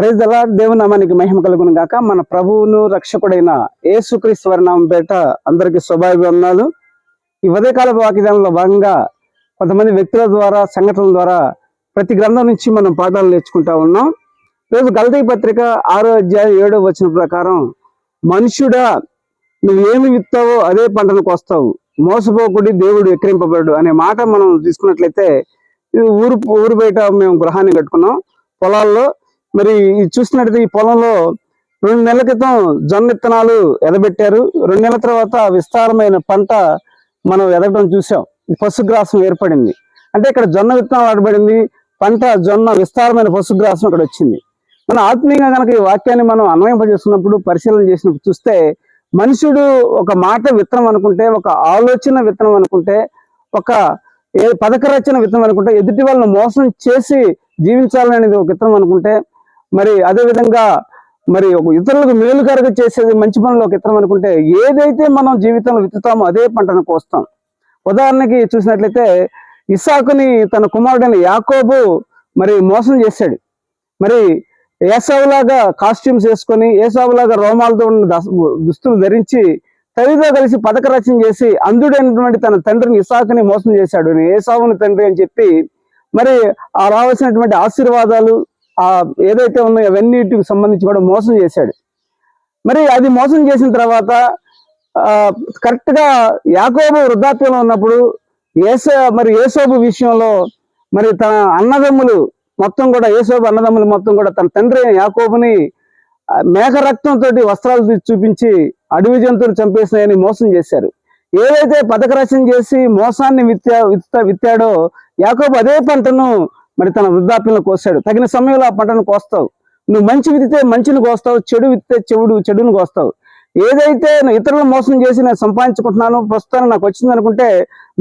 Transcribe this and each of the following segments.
Praise అలా దేవునామానికి మహిమ కలుగును గాక. మన ప్రభువును రక్షకుడైన యేసుక్రీస్తు వారి నామం పేట అందరికీ శుభాభివందనాలు. ఈ ఉదయకాల వాక్యదానంలో భాగంగా కొంతమంది వ్యక్తుల ద్వారా సంఘటనల ద్వారా ప్రతి గ్రంథం నుంచి మనం పాఠాలు నేర్చుకుంటా ఉన్నాం. ఈరోజు గలతీ పత్రిక ఆరో అధ్యాయం ఏడో వచ్చిన ప్రకారం మనుషుడా నువ్వు ఏమి విత్తావో అదే పంటను కోస్తావు. మోసపోకుడి దేవుడు ఎక్కిరింపబడు అనే మాట మనం తీసుకున్నట్లయితే ఊరు ఊరు బయట మేము గృహాన్ని కట్టుకున్నాం. పొలాల్లో మరి ఇది చూసినట్లయితే ఈ పొలంలో రెండు నెలల క్రితం జొన్న విత్తనాలు ఎదబెట్టారు. రెండు నెలల తర్వాత విస్తారమైన పంట మనం ఎదగడం చూసాం పశుగ్రాసం ఏర్పడింది. అంటే ఇక్కడ జొన్న విత్తనం ఆడబడింది. పంట జొన్న విస్తారమైన పశుగ్రాసం ఇక్కడ వచ్చింది. మన ఆత్మీయంగా కనుక ఈ వాక్యాన్ని మనం అన్వయింపజేస్తున్నప్పుడు పరిశీలన చేసినప్పుడు చూస్తే మనుషుడు ఒక మాట విత్తనం అనుకుంటే ఒక ఆలోచన విత్తనం అనుకుంటే ఒక ఏ పథక రచన విత్తనం అనుకుంటే ఎదుటి వాళ్ళని మోసం చేసి జీవించాలనేది ఒక విత్తనం అనుకుంటే మరి అదే విధంగా మరి ఒక ఇతరులకు మేలుకరగ చేసేది మంచి పనులు ఒక ఇతరం అనుకుంటే ఏదైతే మనం జీవితంలో విత్తుతామో అదే పంటను కోస్తాం. ఉదాహరణకి చూసినట్లయితే ఇసాకుని తన కుమారుడైన యాకోబు మరి మోసం చేశాడు. మరి ఏసావులాగా కాస్ట్యూమ్స్ వేసుకొని ఏసావులాగా రోమాలతో ఉన్న దస్- దుస్తులు ధరించి తల్లితో కలిసి పథక రచన చేసి అందుడైనటువంటి తన తండ్రిని ఇసాకుని మోసం చేశాడు. ఏసావుని తండ్రి అని చెప్పి మరి ఆ రావాల్సినటువంటి ఆశీర్వాదాలు ఆ ఏదైతే ఉన్నాయో అవన్నిటికి సంబంధించి కూడా మోసం చేశాడు. మరి అది మోసం చేసిన తర్వాత ఆ యాకోబు వృద్ధాప్యంలో ఉన్నప్పుడు ఏస మరి ఏసోబు విషయంలో మరి తన అన్నదమ్ములు మొత్తం కూడా ఏసోబు అన్నదమ్ములు మొత్తం కూడా తన తండ్రి యాకోబుని ఆ, రక్తంతో వస్త్రాలు చూపించి అడవి జంతువులు చంపేసినాయని మోసం చేశారు. ఏదైతే పథక రచన చేసి మోసాన్ని విత్త విత్తా విత్తాడో యాకోబు అదే పంటను మరి తన వృద్ధాప్యంలో కోసాడు తగిన సమయంలో ఆ పంటను కోస్తావు. నువ్వు మంచి విత్తితే మంచిని కోస్తావు చెడు విత్తితే చెడు చెడుని కోస్తావు. ఏదైతే ఇతరులు ఇతరులను మోసం చేసి నేను సంపాదించుకుంటున్నాను ప్రస్తుతాన్ని నాకు వచ్చింది అనుకుంటే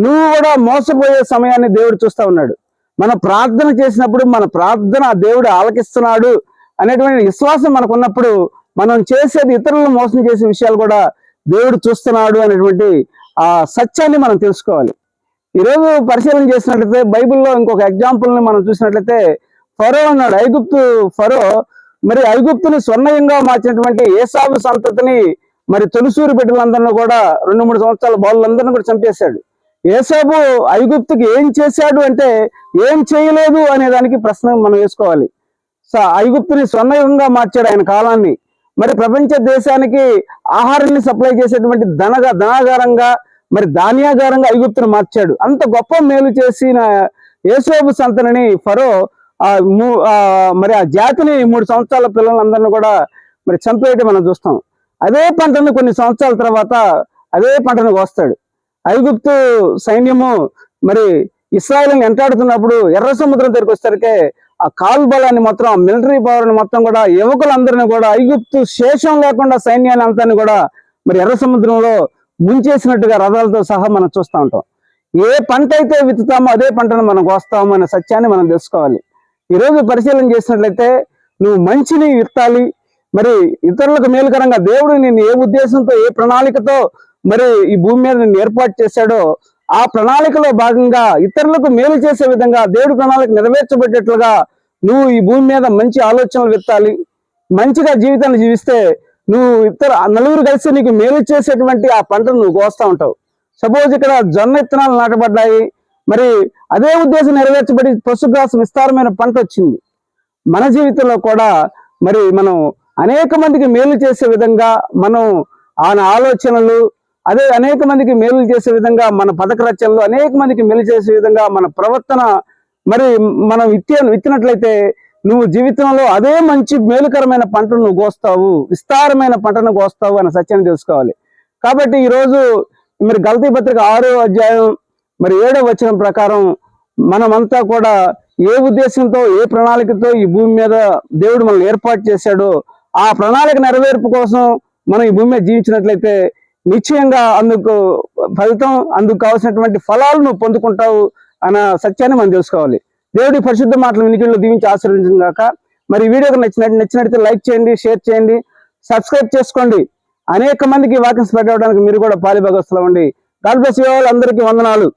నువ్వు కూడా మోసపోయే సమయాన్ని దేవుడు చూస్తా ఉన్నాడు. మన ప్రార్థన చేసినప్పుడు మన ప్రార్థన ఆ దేవుడు ఆలకిస్తున్నాడు అనేటువంటి విశ్వాసం మనకు ఉన్నప్పుడు మనం చేసేది ఇతరులను మోసం చేసే విషయాలు కూడా దేవుడు చూస్తున్నాడు అనేటువంటి ఆ సత్యాన్ని మనం తెలుసుకోవాలి. ఈరోజు పరిశీలన చేసినట్లయితే బైబిల్లో ఇంకొక ఎగ్జాంపుల్ని మనం చూసినట్లయితే ఫరో అన్నాడు ఐగుప్తు ఫరో మరి ఐగుప్తుని స్వర్ణయంగా మార్చినటువంటి ఏసాబు సంతతిని మరి తొలిసూరు బిడ్డలందరినీ కూడా రెండు మూడు సంవత్సరాల బాలులందరినీ కూడా చంపేశాడు. ఏసాబు ఐగుప్తుకి ఏం చేశాడు అంటే ఏం చేయలేదు అనే దానికి ప్రశ్న మనం వేసుకోవాలి. సో ఐగుప్తుని స్వర్ణయుగంగా మార్చాడు ఆయన కాలాన్ని. మరి ప్రపంచ దేశానికి ఆహారాన్ని సప్లై చేసేటువంటి ధనగా ధనాగారంగా మరి ధాన్యాగారంగా ఐగుప్తును మార్చాడు. అంత గొప్ప మేలు చేసిన యేసోబు సంతనని ఫరో ఆ మూ- మరి ఆ జాతిని మూడు సంవత్సరాల పిల్లలందరినీ కూడా మరి చంపేయటం మనం చూస్తాం. అదే పంటను కొన్ని సంవత్సరాల తర్వాత అదే పంటను కోస్తాడు. ఐగుప్తు సైన్యము మరి ఇస్రాయల్ని ఎంటాడుతున్నప్పుడు ఎర్ర సముద్రం దగ్గరికి వచ్చేసరికి ఆ కాల్ బలాన్ని మొత్తం ఆ మిలిటరీ పవర్ మొత్తం కూడా యువకులందరినీ కూడా ఐగుప్తు శేషం లేకుండా సైన్యాన్ని అంతాన్ని కూడా మరి ఎర్ర సముద్రంలో ముంచేసినట్టుగా రథాలతో సహా మనం చూస్తూ ఉంటాం. ఏ పంట అయితే విత్తుతామో అదే పంటను మనం కోస్తాము అనే సత్యాన్ని మనం తెలుసుకోవాలి. ఈరోజు పరిశీలన చేసినట్లయితే నువ్వు మంచిని విత్తాలి మరి ఇతరులకు మేలుకరంగా దేవుడు నిన్ను ఏ ఉద్దేశంతో ఏ ప్రణాళికతో మరి ఈ భూమి మీద నిన్ను ఏర్పాటు చేశాడో ఆ ప్రణాళికలో భాగంగా ఇతరులకు మేలు చేసే విధంగా దేవుడి ప్రణాళిక నెరవేర్చబడేట్లుగా నువ్వు ఈ భూమి మీద మంచి ఆలోచనలు విత్తాలి మంచిగా జీవితాన్ని జీవిస్తే నువ్వు ఇతర నలుగురు కలిసి నీకు మేలు చేసేటువంటి ఆ పంటను నువ్వు కోస్తా ఉంటావు. సపోజ్ ఇక్కడ జొన్న విత్తనాలు నాటబడ్డాయి. మరి అదే ఉద్దేశం నెరవేర్చబడి పశుగ్రాసం విస్తారమైన పంట వచ్చింది. మన జీవితంలో కూడా మరి మనం అనేక మందికి మేలు చేసే విధంగా మనం ఆయన ఆలోచనలు అదే అనేక మందికి మేలు చేసే విధంగా మన పథక రచనలు అనేక మందికి మేలు చేసే విధంగా మన ప్రవర్తన మరి మనం విత్తే విత్తినట్లయితే నువ్వు జీవితంలో అదే మంచి మేలుకరమైన పంటను నువ్వు కోస్తావు విస్తారమైన పంటను కోస్తావు అన్న సత్యాన్ని తెలుసుకోవాలి. కాబట్టి ఈరోజు మరి గలతీ పత్రిక ఆరో అధ్యాయం మరి ఏడో వచ్చిన ప్రకారం మనమంతా కూడా ఏ ఉద్దేశంతో ఏ ప్రణాళికతో ఈ భూమి మీద దేవుడు మనల్ని ఏర్పాటు చేశాడో ఆ ప్రణాళిక నెరవేర్పు కోసం మనం ఈ భూమి మీద జీవించినట్లయితే నిశ్చయంగా అందుకు ఫలితం అందుకు కావాల్సినటువంటి ఫలాలు నువ్వు పొందుకుంటావు అన్న సత్యాన్ని మనం తెలుసుకోవాలి. దేవుడి పరిశుద్ధ మాటలు వినికిడిలో దీవించి ఆశీర్వదించిన కాక మరి వీడియోకి నచ్చినట్టు నచ్చినట్టు లైక్ చేయండి షేర్ చేయండి సబ్స్క్రైబ్ చేసుకోండి. అనేక మందికి వాక్యం స్ప్రెడ్ అవ్వడానికి మీరు కూడా పాలిభాగస్తులు ఉండి. గాడ్ బ్లెస్ యూ అందరికీ వందనాలు.